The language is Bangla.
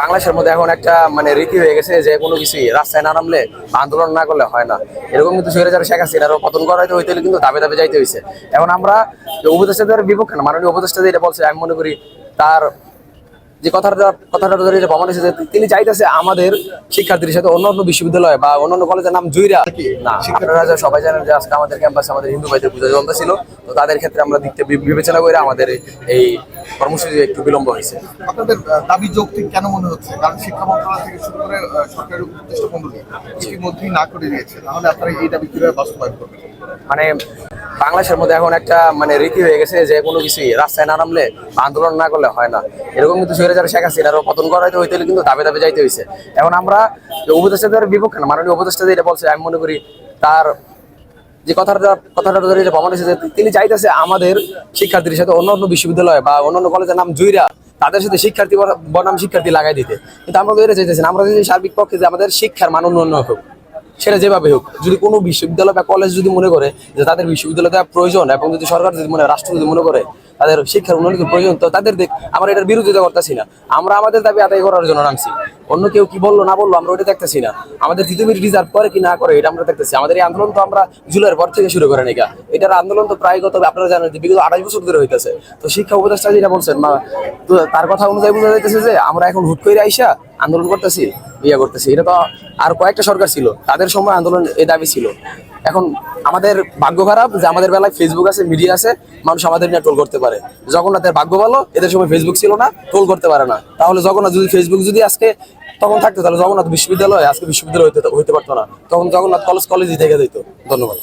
বাংলাদেশের মধ্যে এখন একটা মানে রীতি হয়ে গেছে যে কোনো কিছুই রাস্তায় না নামলে আন্দোলন না করলে হয় না। এরকম কিন্তু স্বৈরাচার শেখ হাসিনার পতন করাইতে হইতে হলে কিন্তু দাবে দাবে যাইতে হয়েছে এখন আমরা উপদেষ্টাদের বিপক্ষে না, মাননীয় উপদেষ্টা যেটা বলছে, আমি মনে করি তার যে কথাটা কথাটা ধরে যে হয়েছে যে তিনি চাইতেছে আমাদের শিক্ষার্থীর সাথে অন্য অন্য বিশ্ববিদ্যালয় বা অন্যান্য কলেজের নাম জুইরা। না আপনারা সবাই জানেন যে আজকে আমাদের ক্যাম্পাসে আমাদের হিন্দু ভাইদের পূজা চলতে ছিল তো তাদের ক্ষেত্রে আমরা দিকটা বি- বিবেচনা করে আমাদের এই- কর্মসূচি একটু বিলম্ব হয়েছে। আপনাদের দাবি যৌক্তিক কেন মনে হচ্ছে? কারণ শিক্ষা মন্ত্রণালয় থেকে শুরু করে আহ, সরকারি উপদেষ্টা মন্ডলী ইতিমধ্যেই না করে দিয়েছে। তাহলে আপনারা এই দাবি কীভাবে বাস্তবায়ন করবেন? মানে বাংলাদেশের মধ্যে এখন একটা মানে রীতি হয়ে গেছে যে কোনো কিছু রাস্তায় না নামলে আন্দোলন না করলে হয় না। এরকম কিন্তু স্বৈরাচার শেখ হাসিনারও পতন করাইতে হইতে কিন্তু দাবে দাবে যাইতে হয়েছে এখন আমরা উপদেষ্টাদের বিপক্ষে না, মাননীয় উপদেষ্টা যেটা বলছে, আমি মনে করি তার যে কথাটা কথাটা ধরে প্রমাণ হয়েছে তিনি চাইতেছে আমাদের শিক্ষার্থীর সাথে অন্য অন্য বিশ্ববিদ্যালয় বা অন্যান্য কলেজের নাম জুইরা তাদের সাথে শিক্ষার্থী বনাম শিক্ষার্থী লাগাই দিতে। কিন্তু আমরা তো এটা চাইতেছি আমরা সার্বিক পক্ষে যে আমাদের শিক্ষার মান উন্নয়ন হোক। সেটা যেভাবে হোক, যদি কোনো বিশ্ববিদ্যালয় বা কলেজ যদি মনে করে যে তাদের বিশ্ববিদ্যালয় দেওয়া প্রয়োজন এবং যদি সরকার যদি মনে রাষ্ট্র যদি মনে করে তাদের শিক্ষার উন্নয়ন প্রয়োজন, তো তাদের দেখ, আমরা এটার বিরোধিতা করতেছি না। আমরা আমাদের দাবি আদায় করার জন্য নামছি। অন্য কেউ কি বলল, না বলল, আমরা ওটা দেখতেছি না। আমাদের তৃতীয় রিজার্ভ করে কি না করে, এটা আমরা দেখতেছি। আমাদের এই আন্দোলন তো আমরা জুলাইয়ের পর থেকে শুরু করে নিকা। এটার আন্দোলন তো প্রায় গত, আপনারা জানেন যে বিগত আঠাশ বছর ধরে হইতেছে। তো শিক্ষা উপদেষ্টা যেটা বলছেন তার কথা অনুযায়ী বোঝা যাইতেছে যে আমরা এখন হুট করে আইসা আন্দোলন করতেছি। ইয়া করতেছে। এটা তো আর কয়েকটা সরকার ছিল, তাদের সময় আন্দোলন এ দাবি ছিল। এখন আমাদের ভাগ্য খারাপ যে আমাদের বেলায় ফেসবুক আছে মিডিয়া আছে, মানুষ আমাদের নিয়ে টোল করতে পারে। জগন্নাথের ভাগ্য ভালো, এদের সময় ফেসবুক ছিল না টোল করতে পারে না। তাহলে জগন্নাথ যদি ফেসবুক যদি আজকে তখন থাকতো, তাহলে জগন্নাথ বিশ্ববিদ্যালয়, আজকে বিশ্ববিদ্যালয় হইতে হইতে পারতো না। তখন জগন্নাথ কলেজ কলেজই থেকে যেত ধন্যবাদ।